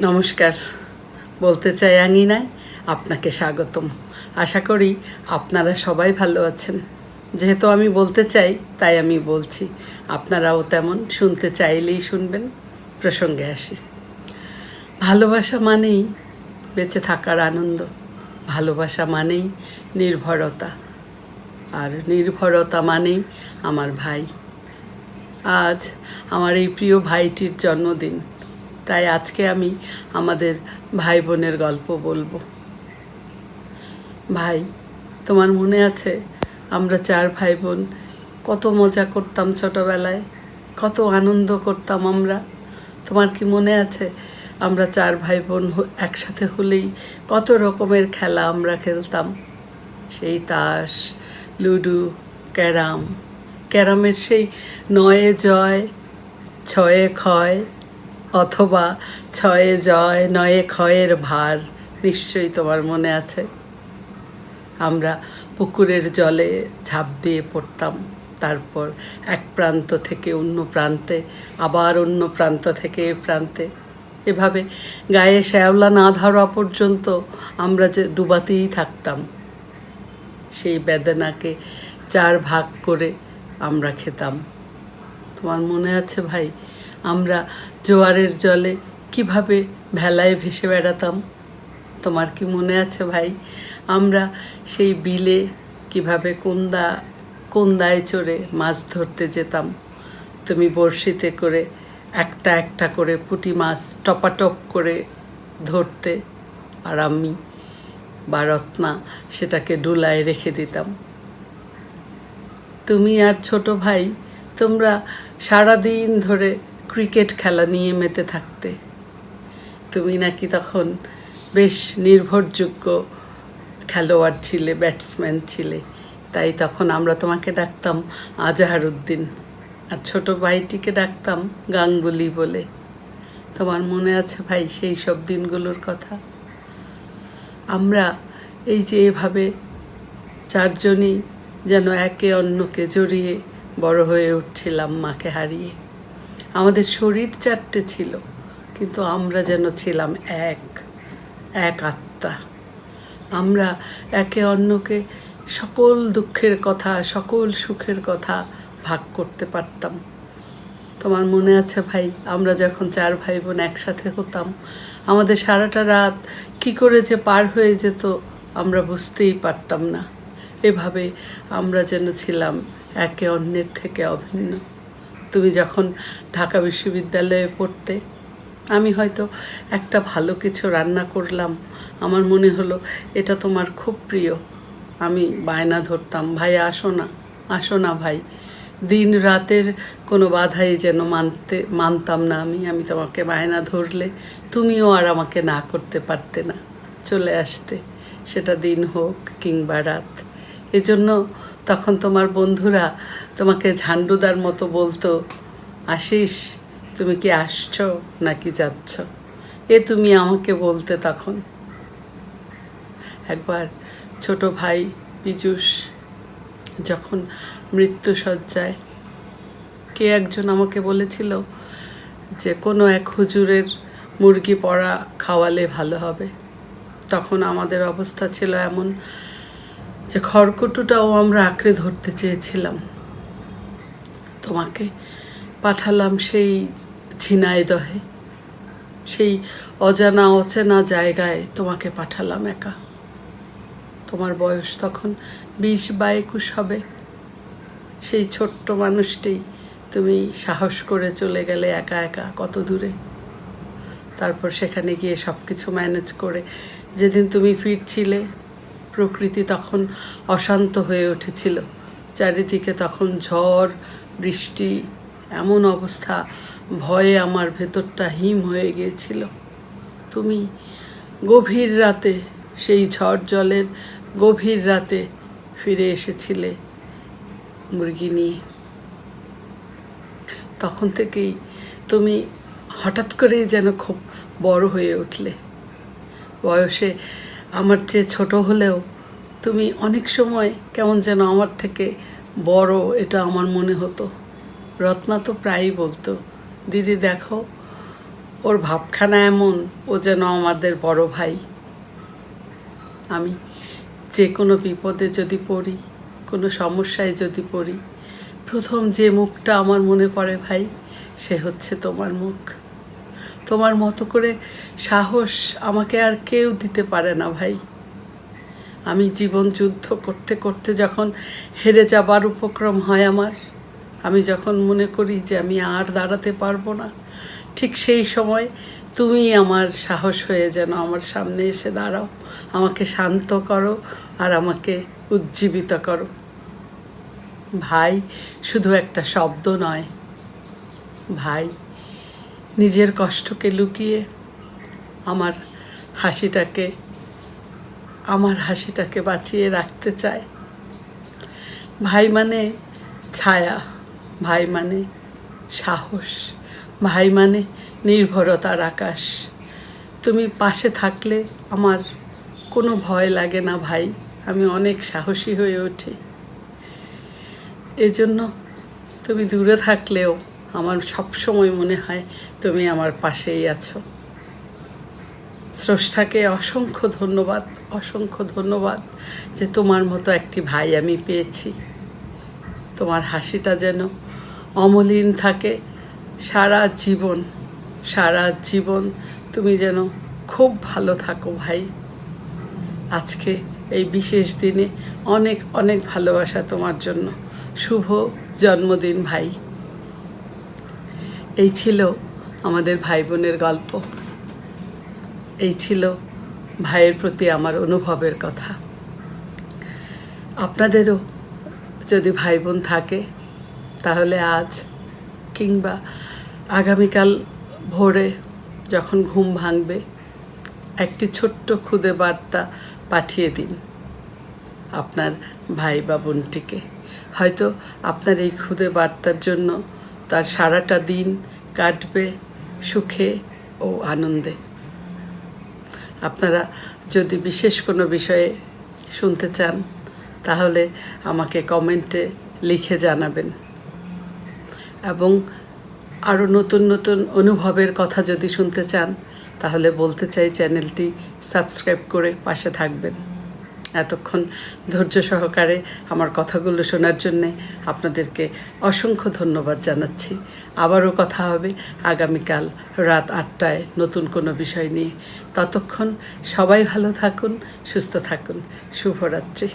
নমস্কার। বলতে চাই আঙিনায় আপনাকে স্বাগতম। আশা করি আপনারা সবাই ভালো আছেন। যেহেতু আমি বলতে চাই, তাই আমি বলছি। আপনারাও তেমন শুনতে চাইলেই শুনবেন, প্রসঙ্গে আসি। ভালোবাসা মানেই বেঁচে থাকার আনন্দ। ভালোবাসা মানেই নির্ভরতা। আর নির্ভরতা মানেই আমার ভাই। আজ আমার এই প্রিয় ভাইটির জন্মদিন। তাই আজকে আমি আমাদের ভাই বোনের গল্প বলব। ভাই, তোমার মনে আছে আমরা চার ভাই বোন কত মজা করতাম ছোটবেলায়, কত আনন্দ করতাম আমরা? তোমার কি মনে আছে আমরা চার ভাই বোন একসাথে হলেই কত রকমের খেলা আমরা খেলতাম? সেই তাস, লুডো, ক্যারাম। ক্যারামের সেই নয়ে জয় ছয়ে ক্ষয় অথবা ছয়ে জয়, নয়ে ক্ষয়ের ভার নিশ্চয়ই তোমার মনে আছে। আমরা পুকুরের জলে ঝাঁপ দিয়ে পড়তাম, তারপর এক প্রান্ত থেকে অন্য প্রান্তে, আবার অন্য প্রান্ত থেকে এ প্রান্তে। এভাবে গায়ে শ্যাওলা না ধরা পর্যন্ত আমরা যে ডুবাতেই থাকতাম, সেই বেদনাকে চার ভাগ করে আমরা খেতাম। তোমার মনে আছে ভাই? আমরা জোয়ারের জলে কীভাবে ভেলায় ভেসে বেড়াতাম? তোমার কি মনে আছে ভাই? আমরা সেই বিলে কীভাবে কোন্দা, কোন্দায় চড়ে মাছ ধরতে যেতাম? তুমি বড়শিতে করে একটা একটা করে পুঁটি মাছ টপাটপ করে ধরতে আর আমি বা রত্না সেটাকে ডুলায় রেখে দিতাম। তুমি আর ছোট ভাই তোমরা সারাদিন ধরে ক্রিকেট খেলা নিয়ে মেতে থাকতে। তুমি নাকি তখন বেশ নির্ভরযোগ্য খেলোয়াড় ছিলে ব্যাটসম্যান ছিলে। তাই তখন আমরা তোমাকে ডাকতাম আজাহারুদ্দিন আর ছোট ভাইটিকে ডাকতাম গাঙ্গুলি বলে। তোমার মনে আছে ভাই সেই সব দিনগুলোর কথা? আমরা এই যে এভাবে চারজনই যেন একে অন্যকে জড়িয়ে বড় হয়ে উঠছিলাম মাকে হারিয়ে। আমাদের শরীর চারটে ছিল, কিন্তু আমরা যেন ছিলাম এক এক আত্মা। আমরা একে অন্যকে সকল দুঃখের কথা, সকল সুখের কথা ভাগ করতে পারতাম। তোমার মনে আছে ভাই, আমরা যখন চার ভাই বোন একসাথে হতাম, আমাদের সারাটা রাত কি করে যে পার হয়ে যেত আমরা বুঝতেই পারতাম না। এভাবে আমরা যেন ছিলাম একে অন্যের থেকে অভিন্ন। তুমি যখন ঢাকা বিশ্ববিদ্যালয়ে পড়তে, আমি হয়তো একটা ভালো কিছু রান্না করলাম। আমার মনে হলো, এটা তোমার খুব প্রিয়। আমি বায়না ধরতাম, ভাই, আসো না আসো না ভাই। দিন রাতের কোনো বাধাই যেন মানতে, মানতাম না আমি। আমি তোমাকে বায়না ধরলে তুমিও আর আমাকে না করতে পারতে না। চলে আসতে, সেটা দিন হোক কিংবা রাত। এজন্য তখন তোমার বন্ধুরা তোমাকে ঝান্ডুদার মতো বলতো আসিস তুমি কি আসছো নাকি যাচ্ছ? এ তুমি আমাকে বলতে তখন। একবার ছোট ভাই পীযূষ যখন মৃত্যুসজ্জায়, কে একজন আমাকে বলেছিল যে, কোনো এক হুজুরের মুরগি পড়া খাওয়ালে ভালো হবে। তখন আমাদের অবস্থা ছিল এমন যে খড়কুটোটাও আমরা আঁকড়ে ধরতে চেয়েছিলাম। তোমাকে পাঠালাম সেই ঝিনাইদহে সেই অজানা অচেনা জায়গায় তোমাকে পাঠালাম একা। তোমার বয়স তখন বিশ বা একুশ হবে। সেই ছোট্ট মানুষটি তুমি সাহস করে চলে গেলে একা একা কত দূরে। তারপর সেখানে গিয়ে সব কিছু ম্যানেজ করে যেদিন তুমি ফিরছিলে প্রকৃতি তখন অশান্ত হয়ে উঠেছিল। চারিদিকে তখন ঝড়, বৃষ্টি, এমন অবস্থা। ভয়ে আমার ভেতরটা হিম হয়ে গিয়েছিল। তুমি গভীর রাতে সেই ঝড় জলের গভীর রাতে ফিরে এসেছিলে, মুরগি নিয়ে। তখন থেকেই তুমি হঠাৎ করেই যেন খুব বড় হয়ে উঠলে। বয়সে আমার চেয়ে ছোট হলেও তুমি অনেক সময় কেমন যেন আমার থেকে বড়, এটা আমার মনে হতো। রত্না তো প্রায়ই বলতো, দিদি দেখো, ওর ভাবখানা এমন, ও যেন আমাদের বড় ভাই। আমি যে কোনো বিপদে যদি পড়ি, কোনো সমস্যায় যদি পড়ি, প্রথম যে মুখটা আমার মনে পড়ে ভাই, সে হচ্ছে তোমার মুখ। তোমার মতো করে সাহস আমাকে আর কেউ দিতে পারে না, ভাই। আমি জীবন যুদ্ধ করতে করতে যখন হেরে যাবার উপক্রম হয় আমার, আমি যখন মনে করি যে আমি আর দাঁড়াতে পারব না, ঠিক সেই সময় তুমি আমার সাহস হয়ে যেন আমার সামনে এসে দাঁড়াও, আমাকে শান্ত করো আর আমাকে উজ্জীবিত করো। ভাই, শুধু একটা শব্দ নয়, ভাই নিজের কষ্টকে লুকিয়ে, আমার হাসিটাকে আমার হাসিটাকে বাঁচিয়ে রাখতে চায়। ভাই মানে ছায়া, ভাই মানে সাহস, ভাই মানে নির্ভরতার আকাশ। তুমি পাশে থাকলে আমার কোনো ভয় লাগে না ভাই, আমি অনেক সাহসী হয়ে উঠি এজন্য তুমি দূরে থাকলেও আমার সব সময় মনে হয় তুমি আমার পাশেই আছো। স্রষ্টাকে অসংখ্য ধন্যবাদ অসংখ্য ধন্যবাদ যে তোমার মতো একটি ভাই আমি পেয়েছি। তোমার হাসিটা যেন অমলিন থাকে। সারা জীবন সারা জীবন তুমি যেন খুব ভালো থাকো ভাই। আজকে এই বিশেষ দিনে অনেক অনেক ভালোবাসা তোমার জন্য। শুভ জন্মদিন ভাই। এই ছিল আমাদের ভাই বোনের গল্প। এই ছিল ভাইয়ের প্রতি আমার অনুভবের কথা। আপনাদেরও যদি ভাই বোন থাকে, তাহলে আজ কিংবা আগামীকাল ভোরে যখন ঘুম ভাঙবে, একটি ছোট্ট খুদে বার্তা পাঠিয়ে দিন আপনার ভাই বা বোনটিকে। হয়তো আপনার এই খুদে বার্তার জন্য তার সারাটা দিন কাটবে সুখে ও আনন্দে। আপনারা যদি বিশেষ কোনো বিষয়ে শুনতে চান, তাহলে আমাকে কমেন্টে লিখে জানাবেন। এবং আরও নতুন নতুন অনুভবের কথা যদি শুনতে চান, তাহলে বলতে চাই চ্যানেলটি সাবস্ক্রাইব করে পাশে থাকবেন। এতক্ষণ ধৈর্য সহকারে আমার কথাগুলো শোনার জন্যে আপনাদেরকে অসংখ্য ধন্যবাদ জানাচ্ছি। আবারও কথা হবে আগামীকাল রাত আটটায় নতুন কোনো বিষয় নিয়ে। ততক্ষণ সবাই ভালো থাকুন, সুস্থ থাকুন। শুভরাত্রি।